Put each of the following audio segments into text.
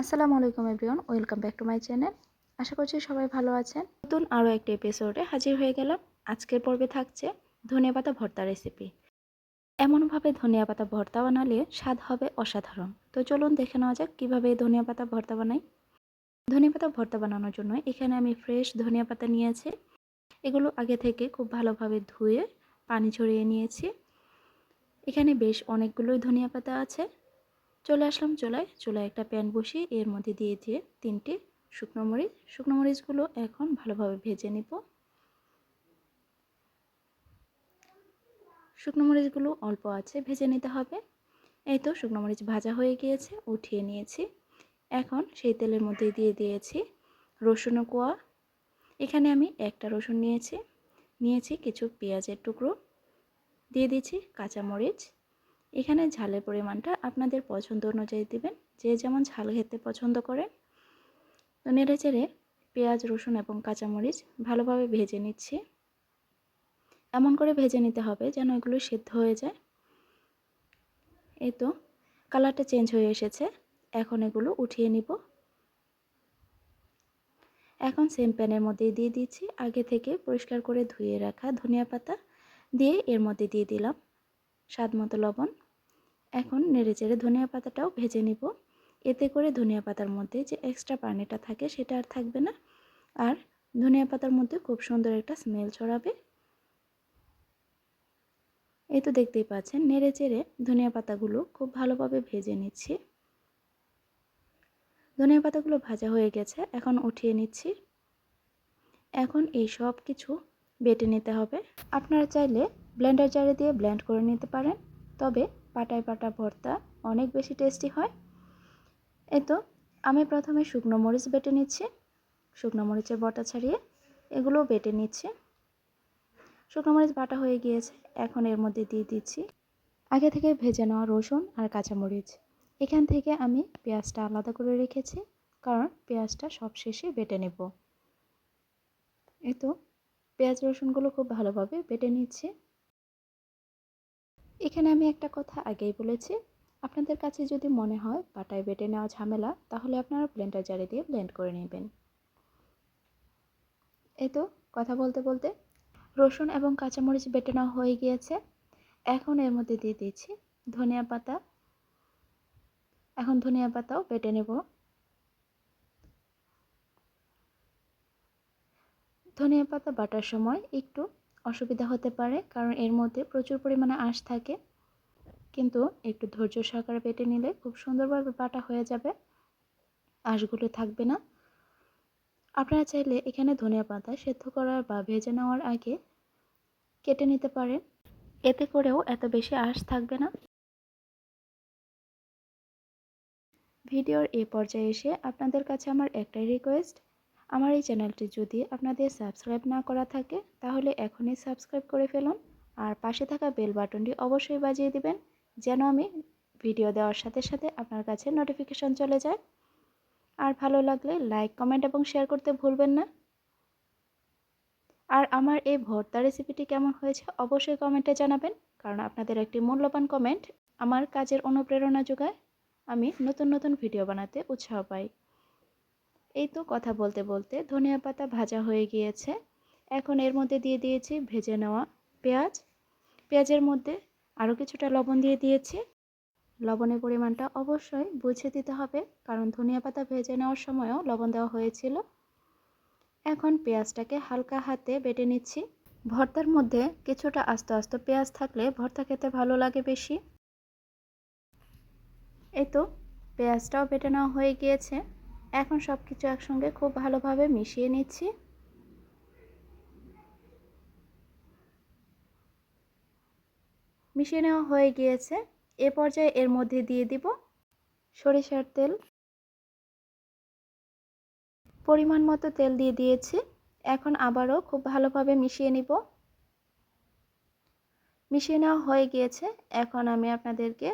আসসালামু আলাইকুম everyone, welcome back to my channel. আশা করছি সবাই ভালো আছেন। নতুন আরও একটি এপিসোডে হাজির হয়ে গেলাম। আজকের পর্বে থাকছে ধনিয়া পাতা ভর্তা রেসিপি এমনভাবে ধনিয়া পাতা ভর্তা বানালে স্বাদ হবে অসাধারণ। তো চলুন দেখে নেওয়া যাক কীভাবে ধনিয়া পাতা ভর্তা বানাই। ধনিয়া পাতা ভর্তা বানানোর জন্য এখানে আমি ফ্রেশ ধনিয়া পাতা নিয়েছি। এগুলো আগে থেকে খুব ভালোভাবে ধুয়ে পানি ঝরিয়ে নিয়েছি। এখানে বেশ অনেকগুলোই ধনিয়া পাতা আছে। চলে আসলাম চুলায়। চুলায় একটা প্যান বসিয়ে এর মধ্যে দিয়ে দিয়ে তিনটি শুকনো মরিচ। শুকনো মরিচগুলো এখন ভালোভাবে ভেজে নিব। শুকনো মরিচগুলো অল্প আছে, ভেজে নিতে হবে। এই তো শুকনো মরিচ ভাজা হয়ে গিয়েছে, উঠিয়ে নিয়েছি। এখন সেই তেলের মধ্যে দিয়ে দিয়েছি রসুন কোয়া। এখানে আমি একটা রসুন নিয়েছি। নিয়েছি কিছু পেঁয়াজের টুকরো। দিয়ে দিচ্ছি কাঁচামরিচ এখানে ঝালের পরিমাণটা আপনাদের পছন্দ অনুযায়ী দিবেন। যে যেমন ঝাল খেতে পছন্দ করেন। তো নেড়ে চেড়ে পেঁয়াজ, রসুন এবং কাঁচামরিচ ভালোভাবে ভেজে নিচ্ছি। এমন করে ভেজে নিতে হবে যেন এগুলো সেদ্ধ হয়ে যায়। এই তো কালারটা চেঞ্জ হয়ে এসেছে। এখন এগুলো উঠিয়ে নিব। এখন সেম প্যানের মধ্যে দিয়ে দিচ্ছি। আগে থেকে পরিষ্কার করে ধুয়ে রাখা ধনিয়া পাতা দিয়ে এর মধ্যে দিয়ে দিলাম। স্বাদ মতো লবণ। এখন নেড়ে চেড়ে ধনিয়া পাতাটাও ভেজে নিব। এতে করে ধনিয়া পাতার মধ্যে যে এক্সট্রা পানিটা থাকে সেটা আর থাকবে না। আর ধনিয়া পাতার মধ্যে খুব সুন্দর একটা স্মেল ছড়াবে। এই তো দেখতেই পাচ্ছেন নেড়ে চেড়ে ধনিয়া পাতাগুলো খুব ভালোভাবে ভেজে নিচ্ছি। ধনিয়া পাতাগুলো ভাজা হয়ে গেছে, এখন উঠিয়ে নিচ্ছি। এখন এই সব কিছু বেটে নিতে হবে। আপনারা চাইলে ব্লেন্ডার জারে দিয়ে ব্লেন্ড করে নিতে পারেন। তবে পাটায় পাটা ভর্তা অনেক বেশি টেস্টি হয়। এই তো, আমি প্রথমে শুকনো মরিচ বেটে নিচ্ছি। শুকনো মরিচের বটা ছাড়িয়ে এগুলোও বেটে নিচ্ছি। শুকনো মরিচ বাটা হয়ে গিয়েছে, এখন এর মধ্যে দিয়ে দিচ্ছি আগে থেকে ভেজে নেওয়া রসুন আর কাঁচামরিচ। এখান থেকে আমি পেঁয়াজটা আলাদা করে রেখেছি, কারণ পেঁয়াজটা সব শেষে বেটে নেব। এই তো, পেঁয়াজ রসুনগুলো খুব ভালোভাবে বেটে নিচ্ছি। এখানে আমি একটা কথা আগেই বলেছি। আপনাদের কাছে যদি মনে হয় বাটায় বেটে নেওয়া ঝামেলা, তাহলে আপনারা ব্লেন্ডার জারে দিয়ে ব্লেন্ড করে নেবেন। এই তো, কথা বলতে বলতে রসুন এবং কাঁচামরিচ বেটে নেওয়া হয়ে গিয়েছে। এখন এর মধ্যে দিয়ে দিচ্ছি ধনিয়া পাতা। এখন ধনিয়া পাতাও বেটে নেব। ধনিয়া পাতা বাটার সময় একটু অসুবিধা হতে পারে, কারণ এর মধ্যে প্রচুর পরিমাণে আঁশ থাকে। কিন্তু একটু ধৈর্য সহকারে বেটে নিলে খুব সুন্দরভাবে বাটা হয়ে যাবে। আঁশগুলো থাকবে না। আপনারা চাইলে এখানে ধনিয়া পাতা সেদ্ধ করার বা ভেজে নেওয়ার আগে কেটে নিতে পারেন। এতে করেও এত বেশি আঁশ থাকবে না। ভিডিওর এই পর্যায়ে এসে আপনাদের কাছে আমার একটাই রিকোয়েস্ট আমার এই চ্যানেলটি যদি আপনাদের সাবস্ক্রাইব না করা থাকে, তাহলে এখনই সাবস্ক্রাইব করে ফেলুন আর পাশে থাকা বেল বাটনটি অবশ্যই বাজিয়ে দিবেন, যেন আমি ভিডিও দেওয়ার সাথে সাথে আপনার কাছে নোটিফিকেশন চলে যায়। আর ভালো লাগলে লাইক কমেন্ট এবং শেয়ার করতে ভুলবেন না। আর আমার এই ভর্তা রেসিপিটি কেমন হয়েছে অবশ্যই কমেন্টে জানাবেন, কারণ আপনাদের একটি মূল্যবান কমেন্ট আমার কাজের অনুপ্রেরণা যোগায়, আমি নতুন নতুন ভিডিও বানাতে উৎসাহ পাই। এই তো কথা বলতে বলতে ধনিয়া পাতা ভাজা হয়ে গিয়েছে। এখন এর মধ্যে দিয়ে দিয়েছি ভেজে নেওয়া পেঁয়াজ। পেঁয়াজের মধ্যে আরও কিছুটা লবণ দিয়ে দিয়েছি। লবণের পরিমাণটা অবশ্যই বুঝে দিতে হবে, কারণ ধনিয়া পাতা ভেজে নেওয়ার সময়ও লবণ দেওয়া হয়েছিল। এখন পেঁয়াজটাকে হালকা হাতে বেটে নিচ্ছি। ভর্তার মধ্যে কিছুটা আস্তে আস্তে পেঁয়াজ থাকলে ভর্তা খেতে ভালো লাগে বেশি। এই তো পেঁয়াজটাও বেটে নেওয়া হয়ে গিয়েছে। এখন সব কিছু একসঙ্গে খুব ভালোভাবে মিশিয়ে নিচ্ছি। মিশিয়ে নেওয়া হয়ে গিয়েছে। এ পর্যায়ে এর মধ্যে দিয়ে দিব সরিষার তেল। পরিমাণ মতো তেল দিয়ে দিয়েছি। এখন আবারও খুব ভালোভাবে মিশিয়ে নিব। মিশিয়ে নেওয়া হয়ে গিয়েছে। এখন আমি আপনাদেরকে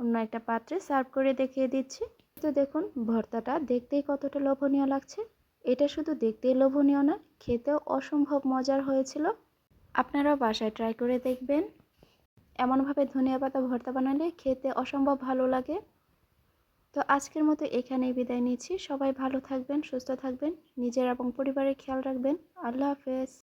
অন্য একটা পাত্রে সার্ভ করে দেখিয়ে দিচ্ছি। তো দেখুন, ভর্তাটা দেখতেই কতটা লোভনীয় লাগছে। এটা শুধু দেখতেই লোভনীয় না, খেতেও অসম্ভব মজার হয়েছিল। আপনারাও বাসায় ট্রাই করে দেখবেন। এমনভাবে ধনিয়া পাতা ভর্তা বানালে খেতে অসম্ভব ভালো লাগে। তো আজকের মতো এখানেই বিদায় নিচ্ছি। সবাই ভালো থাকবেন, সুস্থ থাকবেন, নিজের এবং পরিবারের খেয়াল রাখবেন। আল্লাহ হাফেজ।